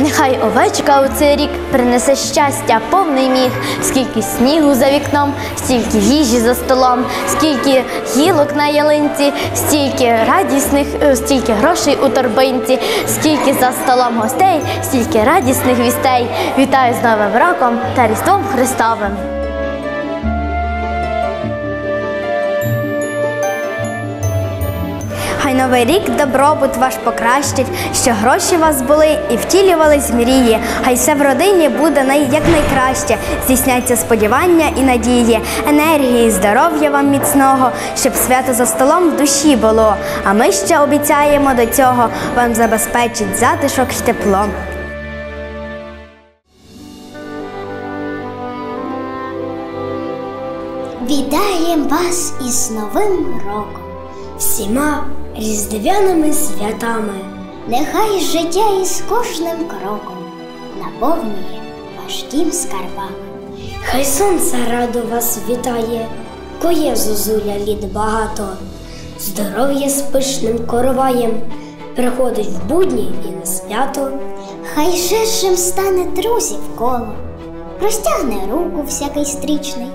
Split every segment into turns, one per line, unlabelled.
Нехай овечка у цей рік принесе щастя повний міг, скільки снігу за вікном, стільки їжі за столом, скільки гілок на ялинці, стільки радісних, е, стільки грошей у торбинці, скільки за столом гостей, стільки радісних вістей. Вітаю з Новим роком та Різдвом Христовим.
Новий рік добробут ваш покращить, що гроші вас були і втілювались мрії. Хай все в родині буде най... якнайкраще. Здійсняться сподівання і надії, енергії, здоров'я вам міцного, щоб свято за столом в душі було. А ми ще обіцяємо до цього вам забезпечить затишок й тепло.
Вітаємо вас із Новим роком, всіма різдвяними святами. Нехай життя із кожним кроком наповнює ваш дім скарбами. Хай сонце радо вас вітає, коє зозуля літ багато, здоров'я з пишним короваєм приходить в будні і на свято. Хай ширшим стане друзів коло, простягне руку всякий стрічний,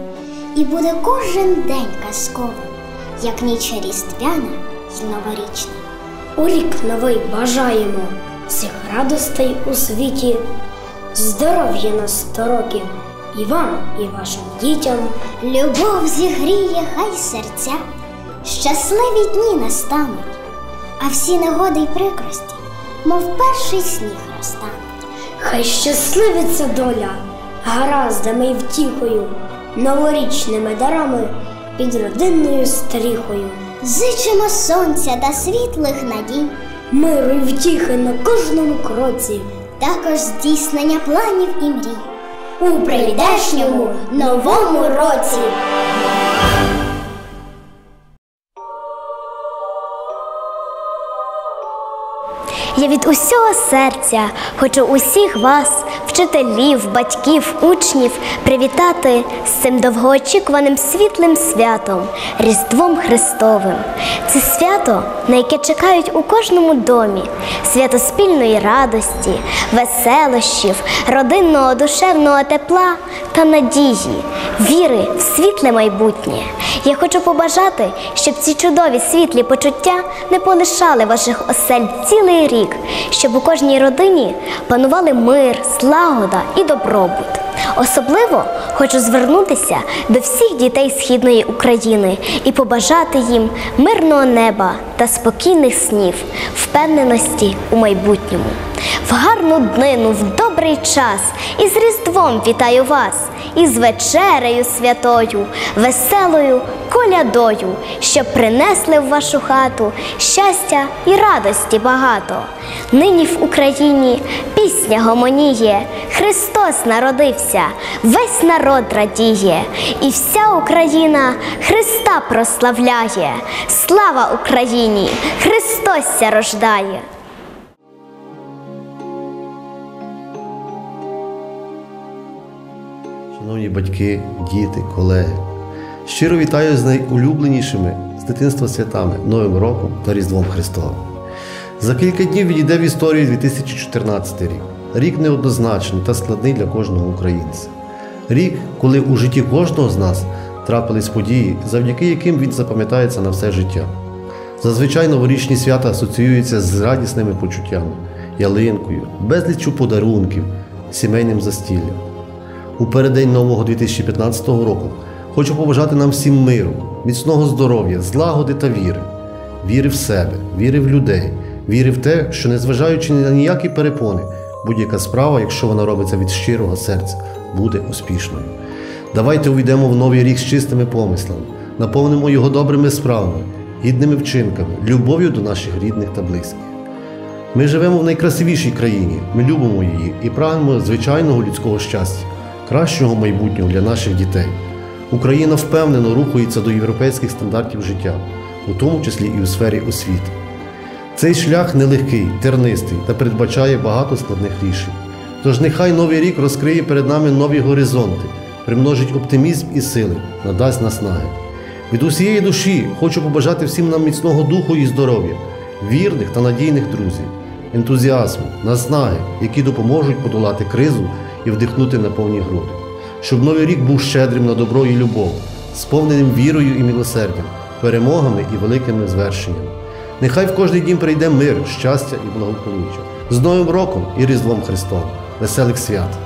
і буде кожен день казковим, як ніч різдвяна й новорічна. У рік новий бажаємо всіх радостей у світі, здоров'я на сто років і вам, і вашим дітям. Любов зігріє хай серця, щасливі дні настануть, а всі негоди й прикрості, мов перший сніг розтануть. Хай щасливиться доля гараздами й втіхою, новорічними дарами під родинною стріхою. Зичимо сонця та світлих надій, миру й втіхи на кожному кроці, також здійснення планів і мрій. У прийдешньому новому році.
Я від усього серця хочу усіх вас, вчителів, батьків, учнів, привітати з цим довгоочікуваним світлим святом, Різдвом Христовим. Це свято, на яке чекають у кожному домі, свято спільної радості, веселощів, родинного душевного тепла та надії, віри в світле майбутнє. Я хочу побажати, щоб ці чудові світлі почуття не полишали ваших осель цілий рік, щоб у кожній родині панували мир, злагода і добробут. Особливо хочу звернутися до всіх дітей східної України і побажати їм мирного неба та спокійних снів, впевненості у майбутньому. В гарну днину, в добрий час і з Різдвом вітаю вас, і з вечерею святою, веселою колядою, щоб принесли в вашу хату щастя і радості багато. Нині в Україні пісня гомоніє, Христос народився, весь народ радіє, і вся Україна Христа прославляє. Слава Україні! Христос ся рождає!
Шановні батьки, діти, колеги, щиро вітаю з найулюбленішими з дитинства святами Новим роком та Різдвом Христовим. За кілька днів відійде в історію 2014 рік. Рік неоднозначний та складний для кожного українця. Рік, коли у житті кожного з нас трапились події, завдяки яким він запам'ятається на все життя. Зазвичай новорічні свята асоціюються з радісними почуттями, ялинкою, безліччю подарунків, сімейним застіллям. У переддень нового 2015 року хочу побажати нам всім миру, міцного здоров'я, злагоди та віри, віри в себе, віри в людей, віри в те, що незважаючи на ніякі перепони, будь-яка справа, якщо вона робиться від щирого серця, буде успішною. Давайте увійдемо в новий рік з чистими помислами, наповнимо його добрими справами, гідними вчинками, любов'ю до наших рідних та близьких. Ми живемо в найкрасивішій країні, ми любимо її і прагнемо звичайного людського щастя, кращого майбутнього для наших дітей. Україна впевнено рухається до європейських стандартів життя, у тому числі і у сфері освіти. Цей шлях нелегкий, тернистий та передбачає багато складних рішень. Тож нехай новий рік розкриє перед нами нові горизонти, примножить оптимізм і сили, надасть наснаги. Від усієї душі хочу побажати всім нам міцного духу і здоров'я, вірних та надійних друзів, ентузіазму, наснаги, які допоможуть подолати кризу і вдихнути на повні груди. Щоб новий рік був щедрим на добро і любов, сповненим вірою і милосердям, перемогами і великими звершеннями. Нехай в кожний дім прийде мир, щастя і благополуччя. З Новим роком і Різдвом Христом! Веселих свят!